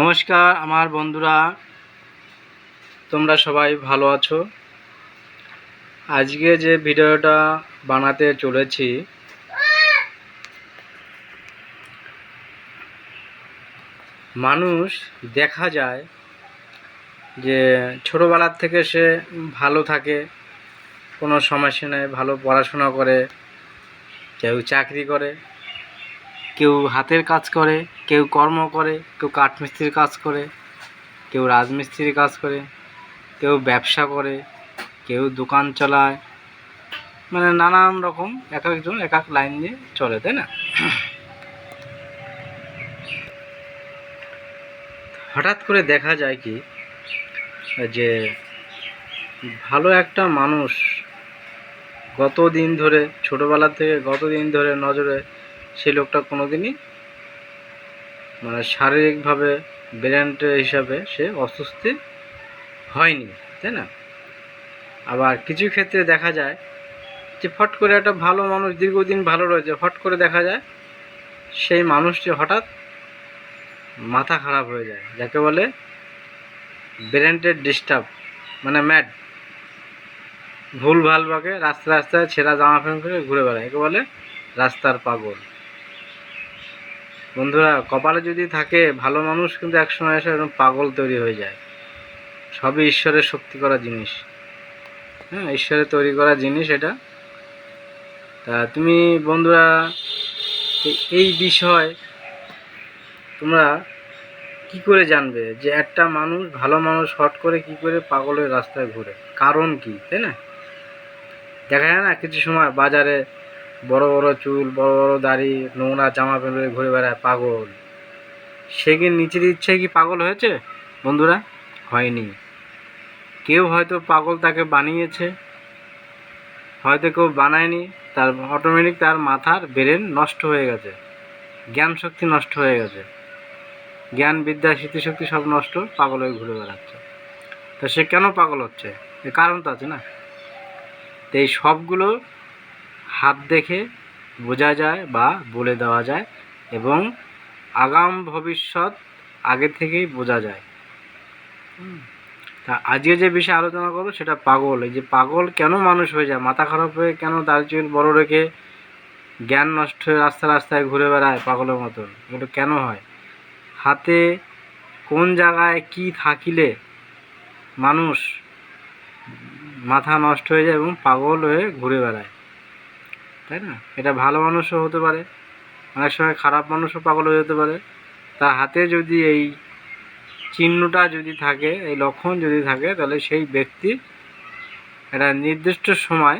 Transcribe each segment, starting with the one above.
নমস্কার, আমার বন্ধুরা, তোমরা সবাই ভালো আছো? আজকে যে ভিডিওটা বানাতে চলেছি, মানুষ দেখা যায় যে ছোটোবেলার থেকে সে ভালো থাকে, কোনো সমস্যা নেই, ভালো পড়াশোনা করে, কেউ চাকরি করে কেউ হাতের কাজ করে, কেউ কর্ম করে, কেউ কাঠমিস্ত্রির কাজ করে, কেউ রাজমিস্ত্রির কাজ করে, কেউ ব্যবসা করে, কেউ দোকান চালায়। মানে নানান রকম এক একজন এক এক লাইন দিয়ে চলে, তাই না? হঠাৎ করে দেখা যায় কি, যে ভালো একটা মানুষ গত দিন ধরে, ছোটোবেলা থেকে গত দিন ধরে নজরে সেই লোকটা কোনোদিনই মানে শারীরিকভাবে ব্রেন্ট হিসাবে সে অসুস্থ হয়নি, তাই না? আবার কিছু ক্ষেত্রে দেখা যায় যে ফট করে একটা ভালো মানুষ দীর্ঘদিন ভালো রয়েছে, ফট করে দেখা যায় সেই মানুষটি হঠাৎ মাথা খারাপ হয়ে যায়, যাকে বলে ব্রেন্টের ডিস্টার্ব মানে ম্যাড। ভুল ভালো বাকে রাস্তা রাস্তায় ছেঁড়া জামা প্যান্ট করে ঘুরে বেড়ায়, একে বলে রাস্তার পাগল। বন্ধুরা, কপালে যদি থাকে ভালো মানুষ, কিন্তু একসময় এসে এরকম পাগল তৈরি হয়ে যায়। সবই ঈশ্বরের শক্তি করা জিনিস। হ্যাঁ ঈশ্বরের তৈরি করা জিনিস এটা। তা তুমি বন্ধুরা এই বিষয় তোমরা কি করে জানবে যে একটা মানুষ, ভালো মানুষ হট করে কি করে পাগলের রাস্তায় ঘুরে? কারণ কি, তাই না? দেখা যায় না, কিছু সময় বাজারে বড় বড় চুল, বড় বড় দাড়ি, নোংরা জামা পরে ঘুরে বেড়ায়, পাগল। সে কি নিচের ইচ্ছায় কি পাগল হয়েছে? বন্ধুরা, হয়নি। কেউ হয়তো পাগল তাকে বানিয়েছে, হয়তো কেউ বানায়নি, তার অটোমেটিক তার মাথার ব্রেন নষ্ট হয়ে গেছে। জ্ঞান শক্তি নষ্ট হয়ে গেছে। জ্ঞান, বিদ্যা, স্মৃতিশক্তি সব নষ্ট, পাগল হয়ে ঘুরে বেড়াচ্ছে। তো সে কেন পাগল হচ্ছে? এর কারণ তো আছে না। তো এই সবগুলো হাত দেখে বোঝা যায় বা বলে দেওয়া যায় এবং আগাম ভবিষ্যৎ আগে থেকেই বোঝা যায়। তা আজকে যে বিষয়ে আলোচনা করব সেটা পাগল। এই যে পাগল কেন মানুষ হয়ে যায়? মাথা খারাপ হয়ে কেন দার্জিলিং বড় রেখে জ্ঞান নষ্ট হয়ে রাস্তা রাস্তায় ঘুরে বেড়ায় পাগলের মতন এগুলো কেন হয়? হাতে কোন জায়গায় কি থাকিলে মানুষ মাথা নষ্ট হয়ে যায় এবং পাগল হয়ে ঘুরে বেড়ায়? তাই না? এটা ভালো মানুষও হতে পারে, অনেক সময় খারাপ মানুষও পাগল হয়ে যেতে পারে। তার হাতে যদি এই চিহ্নটা যদি থাকে, এই লক্ষণ যদি থাকে, তাহলে সেই ব্যক্তি একটা নির্দিষ্ট সময়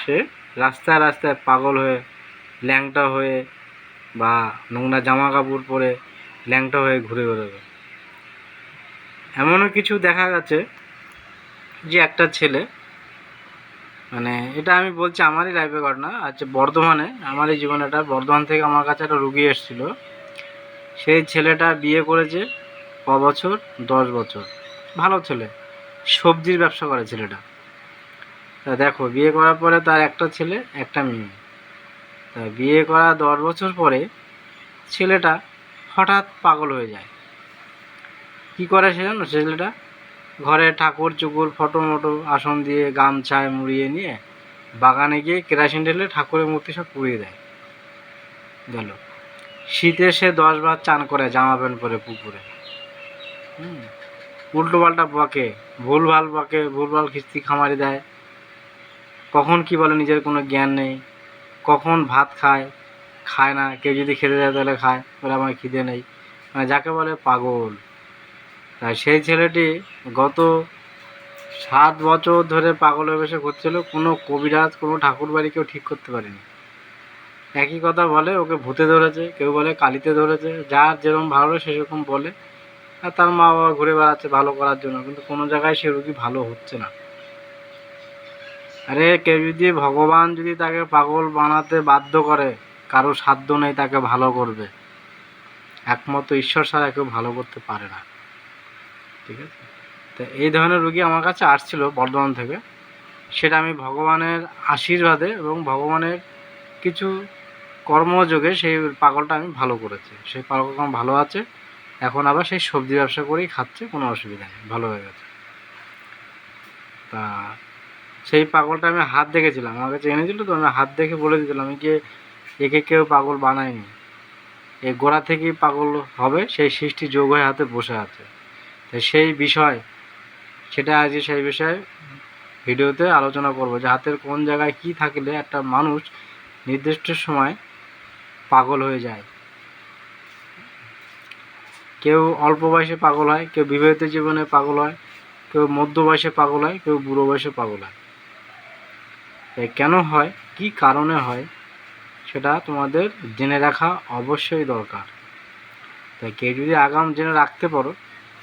সে রাস্তায় রাস্তায় পাগল হয়ে, ল্যাংটা হয়ে বা নোংরা জামা কাপড় পরে ল্যাংটা হয়ে ঘুরে বেরোবে এমনও কিছু দেখা গেছে যে একটা ছেলে মানে এটা আমি বলছি আমারই লাইফে ঘটনা আচ্ছা বর্ধমানে, আমারই জীবনে একটা বর্ধমান থেকে আমার কাছে একটা রুগী এসেছিল। সেই ছেলেটা বিয়ে করেছে ক বছর? দশ বছর। ভালো ছেলে। সবজির ব্যবসা করে ছেলেটা। তা দেখো, বিয়ে করার পরে তার একটা ছেলে, একটা মেয়ে। তা বিয়ে করা দশ বছর পরে ছেলেটা হঠাৎ পাগল হয়ে যায়। কি করে সে জানো ছেলেটা? ঘরে ঠাকুর চুকুর ফটো মটো আসন দিয়ে গামছায় মুড়িয়ে নিয়ে বাগানে গিয়ে কেরাসিন ঢেলে ঠাকুরের মূর্তি সব পুড়িয়ে দেয়। গেল। শীতে সে দশ বার চান করে জামা প্যান্ট পরে পুকুরে। হুম। উল্টো পাল্টা বকে, ভুলভাল বকে, ভুলভাল খিস্তি খামারি দেয়। কখন কি বলে নিজের কোনো জ্ঞান নেই। কখন ভাত খায় খায় না, কেউ যদি খেতে দেয় তাহলে খায়, বলে আমার খিদে নেই। মানে যাকে বলে পাগল। সেই ছেলেটি গত সাত বছর ধরে পাগলের বেশে ঘুরছিল, কোনো কবিরাজ, কোনো ঠাকুর বাড়ি কেউ ঠিক করতে পারেনি। একই কথা বলে, ওকে ভূতে ধরেছে, কেউ বলে কালিতে ধরেছে, যার যেরকম ভালো সেরকম বলে। আর তার মা বাবা ঘুরে বেড়াচ্ছে ভালো করার জন্য, কিন্তু কোনো জায়গায় সে রুগী ভালো হচ্ছে না। আরে কেউ যদি ভগবান যদি তাকে পাগল বানাতে বাধ্য করে, কারও সাধ্য নেই তাকে ভালো করবে। একমাত্র ঈশ্বর ছাড়া কেউ ভালো করতে পারে না। ঠিক আছে? তো এই ধরনের রুগী আমার কাছে আসছিল বর্ধমান থেকে। সেটা আমি ভগবানের আশীর্বাদে এবং ভগবানের কিছু কর্মযোগে সেই পাগলটা আমি ভালো করেছি। সেই পাগল এখন ভালো আছে, এখন আবার সেই সবজি ব্যবসা করেই খাচ্ছে, কোনো অসুবিধা নেই, ভালো হয়ে গেছে। তা সেই পাগলটা আমি হাত দেখেছিলাম, আমার কাছে এনেছিল তো, আমি হাত দেখে বলে দিয়েছিলাম, আমি যে একে কেউ পাগল বানায়নি? এই গোড়া থেকেই পাগল হবে, সেই সৃষ্টি যোগ হয়ে হাতে বসে আছে। সেই বিষয়, সেটা আজকে সেই বিষয়ে ভিডিওতে আলোচনা করব যে হাতের কোন জায়গায় কি থাকলে একটা মানুষ নির্দিষ্ট সময় পাগল হয়ে যায়। কেউ অল্প বয়সে পাগল হয়, কেউ বিবাহিত জীবনে পাগল হয়, কেউ মধ্য বয়সে পাগল হয়, কেউ বুড়ো বয়সে পাগল হয়। তাই কেন হয়, কি কারণে হয়, সেটা তোমাদের জেনে রাখা অবশ্যই দরকার। তাই কেউ যদি আগাম জেনে রাখতে পারো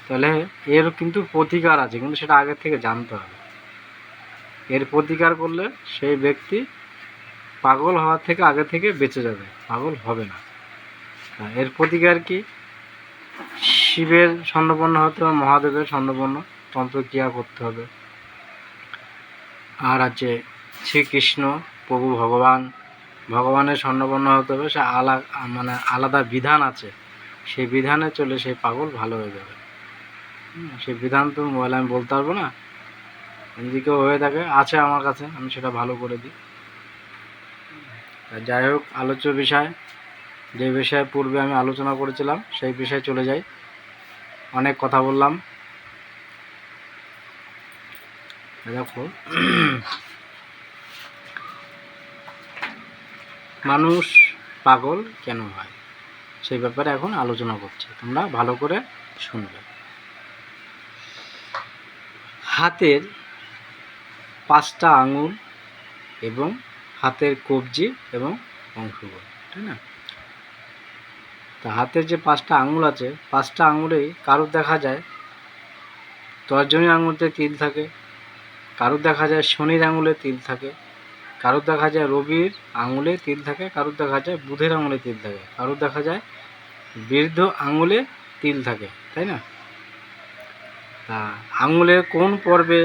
তাহলে এর কিন্তু প্রতিকার আছে, কিন্তু সেটা আগে থেকে জানতে হবে। এর প্রতিকার করলে সেই ব্যক্তি পাগল হওয়ার থেকে আগে থেকে বেঁচে যাবে, পাগল হবে না। এর প্রতিকার কি? শিবের স্বর্ণপন্ন হতে হবে, মহাদেবের স্বর্ণপন্ন তন্ত্রক্রিয়া করতে হবে। আর আছে শ্রীকৃষ্ণ, প্রভু ভগবান। ভগবানের স্বর্ণপন্ন হতে হবে, সে আলা মানে আলাদা বিধান আছে। সেই বিধানে চলে সেই পাগল ভালো হয়ে যাবে। সেই বিধান তো মোবাইলে আমি বলতে পারব না। যদি কেউ হয়ে থাকে, আছে আমার কাছে, আমি সেটা ভালো করে দিই। যাই হোক, আলোচ্য বিষয়, যে বিষয়ে পূর্বে আমি আলোচনা করেছিলাম, সেই বিষয়ে চলে যাই। অনেক কথা বললাম। দেখো, মানুষ পাগল কেন হয়? সেই ব্যাপারে এখন আলোচনা করছি। তোমরা ভালো করে শুনবে। হাতের পাঁচটা আঙুল এবং হাতের কবজি এবং অংশগুলো ঠিক না? তা হাতের যে পাঁচটা আঙুল আছে, পাঁচটা আঙুলেই কারোর দেখা যায়? তর্জনী আঙুলতে তিল থাকে, কারোর দেখা যায় শনির আঙুলে তিল থাকে, কারোর দেখা যায় রবির আঙুলে তিল থাকে, কারোর দেখা যায় বুধের আঙুলে তিল থাকে, কারোর দেখা যায় বৃদ্ধ আঙুলে তিল থাকে, তাই না? তা আঙুলের কোন পর্বে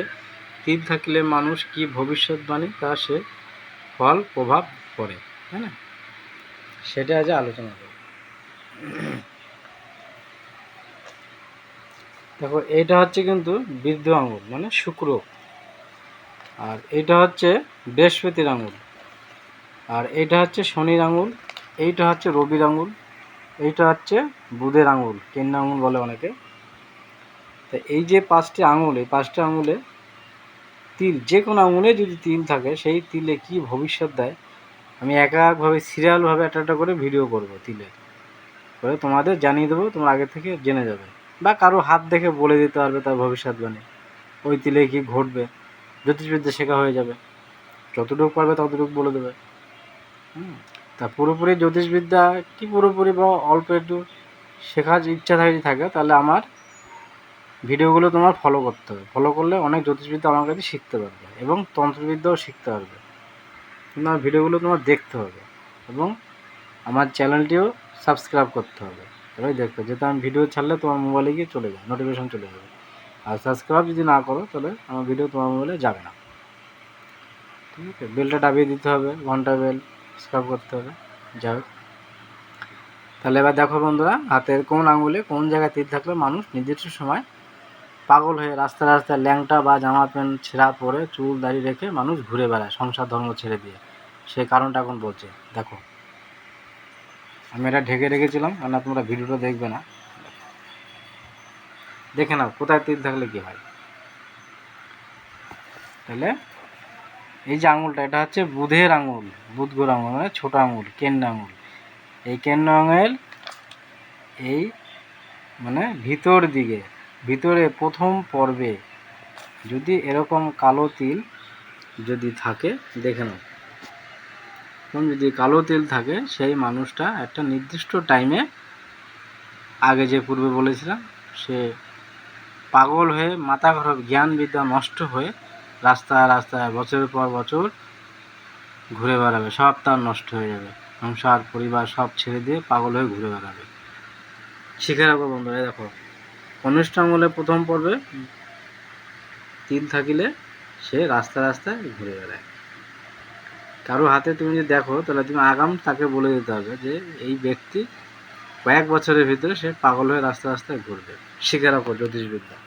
তিল থাকলে মানুষ কি ভবিষ্যৎবাণী তা সে ফল প্রভাব পড়ে হ্যাঁ সেটা আজ আলোচনা করব। দেখো, এইটা হচ্ছে কিন্তু বৃদ্ধ আঙুল মানে শুক্র। আর এটা হচ্ছে বৃহস্পতির আঙুল। আর এইটা হচ্ছে শনির আঙুল, এইটা হচ্ছে রবির আঙুল, এইটা হচ্ছে বুধের আঙুল কেন্দ্র আঙুল বলে অনেকে। তো এই যে পাঁচটি আঙুল, এই পাঁচটি আঙুলে তিল, যে কোনো আঙুলে যদি তিল থাকে, সেই তিলে কি ভবিষ্যৎ দেয়? আমি একা একভাবে সিরিয়ালভাবে একটা একটা করে ভিডিও করব তিলের করে তোমাদের জানিয়ে দেবো, তোমরা আগে থেকে জেনে যাবে। বা কারও হাত দেখে বলে দিতে পারবে তার ভবিষ্যৎবাণী। ওই তিলে কি ঘটবে? জ্যোতিষবিদ্যা শেখা হয়ে যাবে। যতটুকু পারবে ততটুকু বলে দেবে। হুম? তা পুরোপুরি জ্যোতিষবিদ্যা কি পুরোপুরি বা অল্প একটু শেখার ইচ্ছা যদি থাকে, তাহলে আমার ভিডিওগুলো তোমার ফলো করতে হবে। ফলো করলে অনেক জ্যোতিষবিদ্যা আমার কাছে শিখতে পারবে এবং তন্ত্রবিদ্যাও শিখতে পারবে। কিন্তু আমার ভিডিওগুলো তোমার দেখতে হবে এবং আমার চ্যানেলটিও সাবস্ক্রাইব করতে হবে। তবেই দেখতে যেহেতু আমি ভিডিও ছাড়লে তোমার মোবাইলে গিয়ে চলে যায় নোটিফিকেশন চলে যাবে। আর সাবস্ক্রাইব যদি না করো, তাহলে আমার ভিডিও তোমার মোবাইলে যাবে না। ঠিক আছে? বেলটা ডাবিয়ে দিতে হবে, ঘণ্টা বেল সাবস্ক্রাইব করতে হবে। যাই হোক। তাহলে এবার দেখো বন্ধুরা, হাতের কোন আঙুলে কোন জায়গায় তীর থাকলে মানুষ নির্দিষ্ট সময় পাগল হয়ে রাস্তা রাস্তায় ল্যাংটা বা জামা প্যান্ট ছেঁড়া পরে চুল দাড়ি রেখে মানুষ ঘুরে বেড়ায়, সংসার ধর্ম ছেড়ে দিয়ে। সেই কারণটা এখন বলছে। দেখো, আমি এটা ঢেকে রেখেছিলাম কেন তোমরা ভিডিওটা দেখবে না। দেখে নাও, কোথায় তীর থাকলে কি হয়। তাহলে, এই যে আঙুলটা, এটা হচ্ছে বুধের আঙুল। বুধ গোর আঙুল মানে ছোট আঙুল, কেন্দ্র আঙুল। এই কেন্দ্র আঙুল এই মানে ভিতর দিকে ভিতরে প্রথম পর্বে যদি এরকম কালো তিল যদি থাকে, দেখে নাও। এরকম যদি কালো তিল থাকে, সেই মানুষটা একটা নির্দিষ্ট টাইমে আগে যে পূর্বে বলেছিলাম, সে পাগল হয়ে মাথা খারাপ জ্ঞান বিদ্যা নষ্ট হয়ে রাস্তায় রাস্তায় বছরের পর বছর ঘুরে বেড়াবে। সব তার নষ্ট হয়ে যাবে। সংসার, পরিবার সব ছেড়ে দিয়ে পাগল হয়ে ঘুরে বেড়াবে। শিখে রাখো বন্ধুরা দেখো। কনিষ্ঠ প্রথম পর্বে তিল থাকিলে সে রাস্তা রাস্তায় ঘুরে বেড়ায়। কারও হাতে তুমি যদি দেখো, তাহলে তুমি আগাম তাকে বলে দিতে হবে যে, এই ব্যক্তি কয়েক বছরের ভিতরে সে পাগল হয়ে রাস্তা রাস্তায় ঘুরবে শিখে রাখো জ্যোতিষবিদ্যা।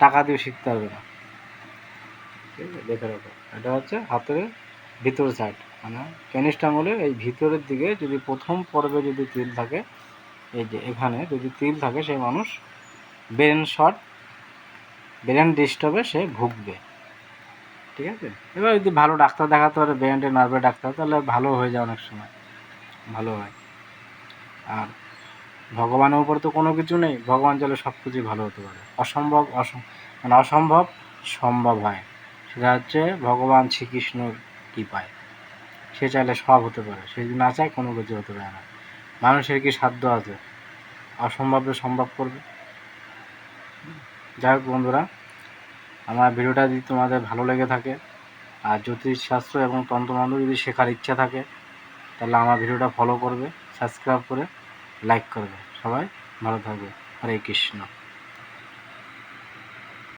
টাকা দিয়ে শিখতে হবে না। ঠিক আছে, দেখে রাখো। এটা হচ্ছে হাতের ভিতর সাইড মানে আঙুলের এই ভিতরের দিকে যদি প্রথম পর্বে যদি তিল থাকে, এই যে এখানে যদি তিল থাকে, সেই মানুষ ব্রেন শট ব্রেন ডিস্টার্বে সে ভুগবে। ঠিক আছে? এবার যদি ভালো ডাক্তার দেখাতে পারে ব্রেনের নার্ভের ডাক্তার, তাহলে ভালো হয়ে যায় অনেক সময়। ভালো হয়। আর ভগবানের উপর তো কোনো কিছু নেই, ভগবান চলে সব কিছুই ভালো হতে পারে। অসম্ভব, অসম মানে অসম্ভব সম্ভব হয়। সেটা হচ্ছে ভগবান শ্রীকৃষ্ণর কৃপায়। সে চাইলে সব হতে পারে, সে যদি না চায় কোনো কিছু হতে পারে না। মানুষের কি সাধ্য আছে? অসম্ভবকে সম্ভব করবে? যাই হোক বন্ধুরা, আমার ভিডিওটা যদি তোমাদের ভালো লেগে থাকে আর জ্যোতিষশাস্ত্র এবং তন্ত্রমন্ত্র যদি শেখার ইচ্ছা থাকে, তাহলে আমার ভিডিওটা ফলো করবে সাবস্ক্রাইব করে লাইক করবে। সবাই ভালো থাকবে। হরে কৃষ্ণ।